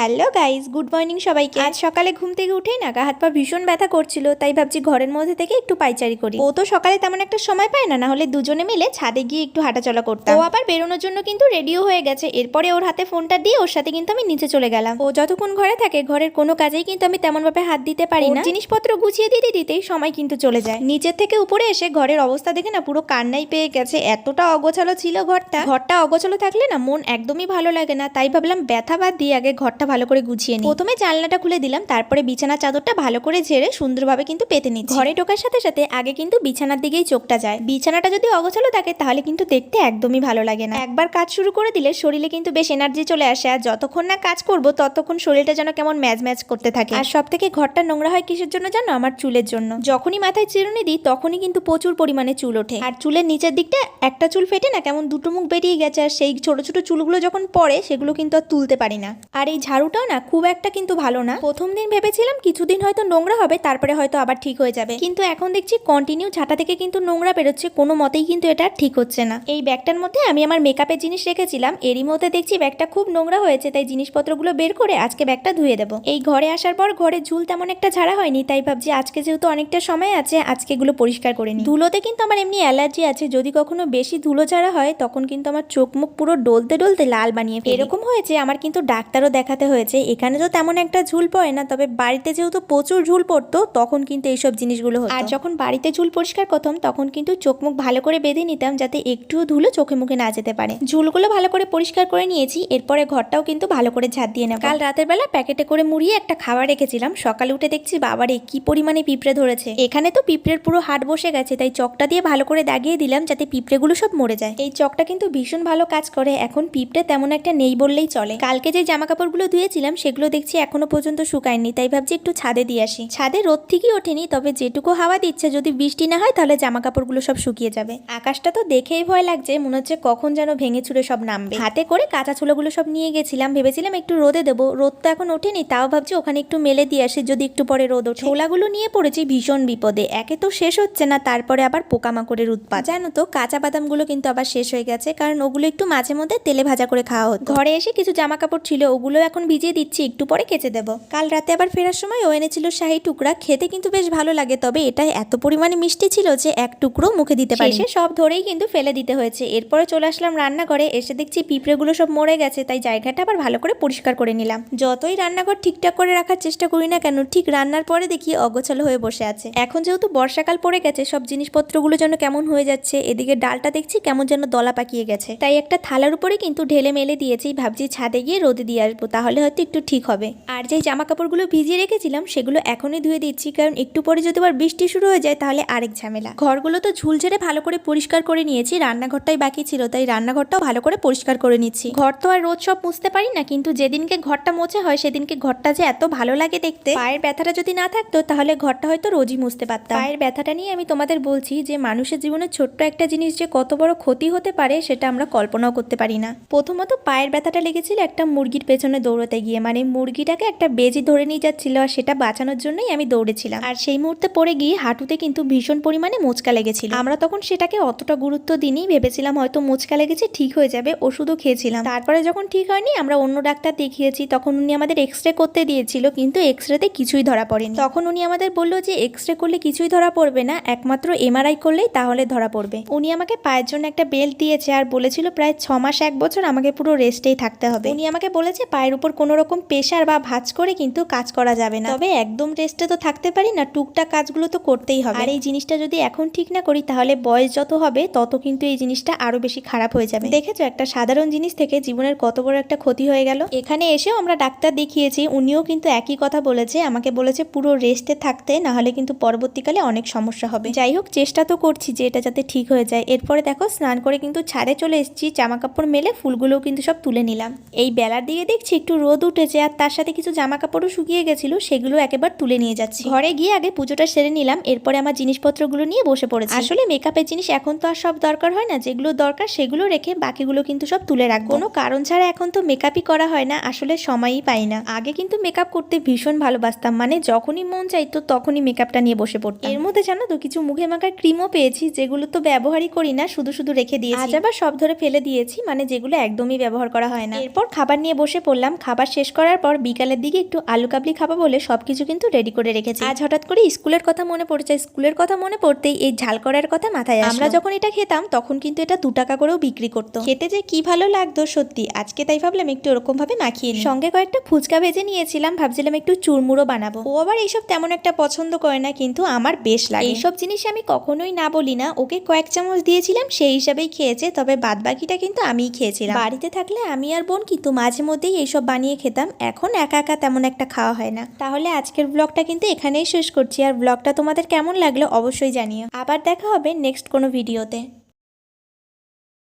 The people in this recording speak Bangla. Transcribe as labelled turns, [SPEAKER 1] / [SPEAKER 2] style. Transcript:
[SPEAKER 1] হ্যালো গাইস গুড মর্নিং সবাইকে। আজ সকালে ঘুম থেকে উঠেই না গা হাত পা ভীষণ ব্যথা করছিল তাই ভাবছি ঘরের মধ্যে থেকে একটু পাইচারি করি। ও তো সকালে তেমন একটা সময় পায় না না হলে দুজনে মিলে ছাদে গিয়ে একটু হাঁটাচলা করতাম। ও আবার বেরোনোর জন্য কিন্তু রেডিও হয়ে গেছে এরপরে ওর হাতে ফোনটা দিয়ে ওর সাথে কিন্তু আমি নিচে চলে গেলাম। ও যতক্ষণ ঘরে থাকে ঘরের কোনো কাজেই কিন্তু আমি তেমন ভাবে হাত দিতে পারি না। জিনিসপত্র গুছিয়ে দিতে দিতেই সময় কিন্তু চলে যায়। নিচের থেকে উপরে এসে ঘরের অবস্থা দেখে না পুরো কান্নাই পেয়ে গেছে এতটা অগোছালো ছিল ঘরটা। ঘরটা অগোছালো থাকলে না মন একদমই ভালো লাগে না তাই ভাবলাম ব্যথা বাদ দিয়ে আগে ঘরটা ভালো করে গুছিয়ে নিই। প্রথমে জানলাটা খুলে দিলাম, তারপরে বিছানার চাদরটা ভালো করে ঝেড়ে সুন্দরভাবে কিন্তু পেতে নিই ঘরে ঢোকার সাথে সাথে আগে কিন্তু বিছানার দিকেই চোখটা যায়। বিছানাটা যদি অগোছালো থাকে, তাহলে কিন্তু দেখতে একদমই ভালো লাগে না। একবার কাজ শুরু করে দিলে শরীরে কিন্তু বেশ এনার্জি চলে আসে, আর যতক্ষণ না কাজ করব, ততক্ষণ শরীরটা যেন কেমন ম্যাজ ম্যাজ করতে থাকে। আর সব থেকে ঘরটা নোংরা হয় কিসের জন্য জানো? আমার চুলের জন্য। যখনই মাথায় চিরুনি দিই, তখনই কিন্তু প্রচুর পরিমাণে চুল ওঠে। আর চুলের নিচের দিকটা একটা চুল ফেটে না, কেমন দুটো মুখ বেরিয়ে গেছে, আর সেই ছোট ছোট চুলগুলো যখন পড়ে, সেগুলো কিন্তু আর তুলতে পারি না। আর এই ঝাড়ুটাও না খুব একটা কিন্তু ভালো না। প্রথম দিন ভেবেছিলাম কিছুদিন হয়তো নোংরা হবে, তারপরে হয়তো আবার ঠিক হয়ে যাবে। কিন্তু এখন দেখছি কন্টিনিউ ঝাঁটা থেকে কিন্তু নোংরা বেরোচ্ছে, কোনো মতেই কিন্তু এটা ঠিক হচ্ছে না। এই ব্যাগটার মধ্যে আমি আমার মেকআপের জিনিস রেখেছিলাম, এরই মধ্যে দেখছি ব্যাগটা খুব নোংরা হয়েছে, তাই জিনিসপত্রগুলো বের করে আজকে ব্যাগটা ধুয়ে দেবো। এই ঘরে আসার পর ঘরে ঝুল তেমন একটা ঝাড়া হয়নি, তাই ভাবছি আজকে যেহেতু অনেকটা সময় আছে, আজকে এগুলো পরিষ্কার করে নিই। ধুলোতে কিন্তু আমার এমনি অ্যালার্জি আছে, যদি কখনো বেশি ধুলো ঝাড়া হয়, তখন কিন্তু আমার চোখ মুখ পুরো ডলতে ডলতে লাল বানিয়ে এরকম হয়েছে, আমার কিন্তু ডাক্তারও দেখাতে হয়েছে। এখানে তো তেমন একটা ঝুল পড়ে না, তবে বাড়িতে যেহেতু প্রচুর ঝুল পড়তো, তখন কিন্তু এইসব জিনিসগুলো আর যখন বাড়িতে ঝুল পরিষ্কার করতাম, তখন কিন্তু চোখ মুখ ভালো করে বেঁধে নিতাম, যাতে একটুও ধুলো চোখে মুখে না যেতে পারে। ঝুলগুলো ভালো করে পরিষ্কার করে নিয়েছি, এরপরে ঘরটাও কিন্তু ভালো করে ঝাঁট দিয়ে নেব। কাল রাতের বেলা প্যাকেটে করে মুড়িয়ে একটা খাবার রেখেছিলাম, সকালে উঠে দেখছি, বাবারে, কি পরিমাণে পিঁপড়ে ধরেছে। এখানে তো পিঁপড়ের পুরো হাট বসে গেছে, তাই চকটা দিয়ে ভালো করে দাগিয়ে দিলাম, যাতে পিঁপড়েগুলো সব মরে যায়। এই চকটা কিন্তু ভীষণ ভালো কাজ করে, এখন পিঁপড়ে তেমন একটা নেই বললেই চলে। কালকে যে জামা কাপড়গুলো ধুয়েছিলাম সেগুলো দেখছি এখনও পর্যন্ত শুকায়নি, তাই ভাবছি একটু ছাদে দিয়ে আসি। ছাদে রোদ ঠিকই ওঠেনি, তবে যেটুকু হাওয়া দিচ্ছে, যদি বৃষ্টি না হয়, তাহলে জামা কাপড়গুলো সব শুকিয়ে যাবে। আকাশটা তো দেখেই ভয় লাগছে, মনে হচ্ছে কখন যেন ভেঙে ছুড়ে সব নামবে। হাতে করে কাঁচা ছোলাগুলো সব নিয়ে গেছিলাম, ভেবেছিলাম একটু রোদে দেবো, রোদ তো এখন ওঠেনি, তাও ভাবছি ওখানে একটু মেলে দিয়ে আসি, যদি একটু পরে রোদ ওঠে। ছোলাগুলো নিয়ে পড়েছি ভীষণ বিপদে, একে তো শেষ হচ্ছে না, তারপরে আবার পোকামাকড়ের উৎপাত। জানো তো, কাঁচা বাদামগুলো কিন্তু আবার শেষ হয়ে গেছে, কারণ ওগুলো একটু মাঝে মধ্যে তেলে ভাজা করে খাওয়া হতো। ঘরে এসে কিছু জামা কাপড় ছিল, ওগুলো এখন ভিজিয়ে দিচ্ছি একটু পরে কেচে দেবো। কাল রাতে আবার ফেরার সময় ও এনেছিল শাহি টুকরা খেতে কিন্তু বেশ ভালো লাগে তবে এটা এত পরিমাণে মিষ্টি ছিল যে এক টুকরো মুখে দিতে পারি সব ধরেই কিন্তু ফেলে দিতে হয়েছে। এরপরে চলে আসলাম রান্নাঘরে এসে দেখছি পিঁপড়েগুলো সব মরে গেছে তাই জায়গাটা আবার ভালো করে পরিষ্কার করে নিলাম। যতই রান্নাঘর ঠিকঠাক করে রাখার চেষ্টা করি না কেন ঠিক রান্নার পরে দেখি অগোছালো হয়ে বসে আছে। এখন যেহেতু বর্ষাকাল পড়ে গেছে সব জিনিসপত্রগুলো যেন কেমন হয়ে যাচ্ছে এদিকে ডালটা দেখছি কেমন যেন দলা পাকিয়ে গেছে। তাই একটা থালার উপরে কিন্তু ঢেলে মেলে দিয়েছি ভাবছি ছাদে গিয়ে রোদে দিয়ে আসব তাহলে হয়তো একটু ঠিক হবে। আর যে জামা কাপড়গুলো ভিজিয়ে রেখেছিলাম, সেগুলো এখনই ধুয়ে দিচ্ছি, কারণ একটু পরে যদি আবার বৃষ্টি শুরু হয়ে যায়, তাহলে আরেক ঝামেলা। ঘরগুলো তো ঝুল ঝেড়ে ভালো করে পরিষ্কার করে নিয়েছি, রান্নাঘরটাই বাকি ছিল, তাই রান্নাঘরটাও ভালো করে পরিষ্কার করে নিচ্ছি। ঘর তো আর রোজ সব মুছতে পারি না, কিন্তু যেদিনকে ঘরটা মোছা হয়, সেদিনকে ঘরটা যে এত ভালো লাগে দেখতে, পায়ের ব্যথাটা যদি না থাকতো, তাহলে ঘরটা হয়তো রোজই মুছতে পারতাম। পায়ের ব্যথাটা নিয়ে আমি তোমাদের বলছি যে, মানুষের জীবনে ছোট্ট একটা জিনিস যে কত বড় ক্ষতি হতে পারে, সেটা আমরা কল্পনাও করতে পারি না। প্রথমত পায়ের ব্যথাটা লেগেছিল একটা মুরগির পেছনে দৌড়াতে গিয়ে মানে মুরগিটাকে একটা বেজি ধরে নিয়ে যাচ্ছিল আর সেটা বাঁচানোর জন্যই আমি দৌড়েছিলাম। আর সেই মুহূর্তে পড়ে গিয়ে হাঁটুতে কিন্তু ভীষণ পরিমাণে মোচকা লেগেছিল। আমরা তখন সেটাকে অতটা গুরুত্ব দিনই ভেবেছিলাম হয়তো মোচকা লেগেছে, ঠিক হয়ে যাবে, ওষুধও খেয়েছিলাম। তারপরে যখন ঠিক হয়নি, আমরা অন্য ডাক্তার দেখিয়েছি, তখন উনি আমাদের এক্স রে করতে দিয়েছিল, কিন্তু এক্স রেতে কিছুই ধরা পড়েনি। তখন উনি আমাদের বলল যে এক্স রে করলে কিছুই ধরা পড়বে না, একমাত্র এমআরআই করলেই তাহলে ধরা পড়বে। উনি আমাকে পায়ের জন্য একটা বেল্ট দিয়েছে আর বলেছিল, প্রায় ছ মাস, এক বছর আমাকে পুরো রেস্টেই থাকতে হবে। উনি আমাকে বলেছে, পায়ের উপর কোনো রকম প্রেশার বা ভাঁজ করে কিন্তু কাজ করা যাবে না। তবে একদম রেস্টে তো থাকতে পারি না, টুকটাক কাজগুলো তো করতেই হবে। আর এই জিনিসটা যদি এখন ঠিক না করি, তাহলে বয়স যত হবে, তত কিন্তু এই জিনিসটা আরও বেশি খারাপ হয়ে যাবে। দেখেছ, একটা সাধারণ জিনিস থেকে জীবনের কত বড় একটা ক্ষতি হয়ে গেল। এখানে এসেও আমরা ডাক্তার দেখিয়েছি, উনিও কিন্তু একই কথা বলেছে। আমাকে বলেছে, পুরো রেস্টে থাকতে না হলে কিন্তু পরবর্তীকালে অনেক সমস্যা হবে। যাই হোক, চেষ্টা তো করছি যে এটা যাতে ঠিক হয়ে যায়। এরপরে দেখো, স্নান করে কিন্তু ছাদে চলে এসেছি জামা কাপড় মেলে ফুলগুলোও কিন্তু সব তুলে নিলাম। এই বেলার দিকে দেখছি একটু রোদ উঠেছে আর তার সাথে কিছু জামা কাপড়ও শুকিয়ে গেছিল, সেগুলো একেবার তুলে নিয়ে যাচ্ছি। ঘরে গিয়ে আগে পুজোটা সেরে নিলাম, এরপরে আমার জিনিসপত্রগুলো নিয়ে বসে পড়েছি। আসলে মেকআপের জিনিস এখন তো আর সব দরকার হয় না, যেগুলো দরকার সেগুলো রেখে বাকিগুলো কিন্তু সব তুলে রাখব। কোনো কারণ ছাড়া এখন তো মেকআপই করা হয় না, আসলে সময়ই পাই না। আগে কিন্তু মেকআপ করতে ভীষণ ভালোবাসতাম মানে যখনই মন চাইতো তখনই মেকআপটা নিয়ে বসে পড়তাম। এর মধ্যে জানো তো, কিছু মুখে মাখার ক্রিমও পেয়েছি, যেগুলো তো ব্যবহারই করি না, শুধু শুধু রেখে দিয়েছি। আজ আবার সব ধরে ফেলে দিয়েছি মানে যেগুলো একদমই ব্যবহার করা হয় না। এরপর খাবার নিয়ে বসে পড়লাম খাবার শেষ করার পর বিকালের দিকে একটু আলু কাবলি খাব বলে সব কিছু কিন্তু রেডি করে রেখেছি। আজ হঠাৎ করে স্কুলের কথা মনে পড়েছে। স্কুলের কথা মনে পড়তেই এই ঝাল করার কথা মাথায় আমরা যখন এটা খেতাম তখন কিন্তু এটা দু টাকা করেও বিক্রি করতো। খেতে যে কি ভালো লাগতো সত্যি আজকে তাই ভাবলাম একটু ওরকম ভাবে মাখিয়ে নিই। সঙ্গে কয়েকটা ফুচকা ভেজে নিয়েছিলাম ভাবছিলাম একটু চুরমুড়ো বানাবো। ও আবার এইসব তেমন একটা পছন্দ করে না কিন্তু আমার বেশ লাগে। এইসব জিনিস আমি কখনোই না বলি না ওকে কয়েক চামচ দিয়েছিলাম সেই হিসাবেই খেয়েছে তবে বাদ বাকিটা কিন্তু আমিই খেয়েছিলাম। বাড়িতে থাকলে আমি আর বোন কিন্তু মাঝে মধ্যেই এইসব বানিয়ে খেতাম, এখন একা একা তেমন একটা খাওয়া হয় না। তাহলে আজকের ব্লগটা কিন্তু এখানেই শেষ করছি, আর ব্লগটা তোমাদের কেমন লাগল অবশ্যই জানিও। আবার দেখা হবে নেক্সট কোনো ভিডিওতে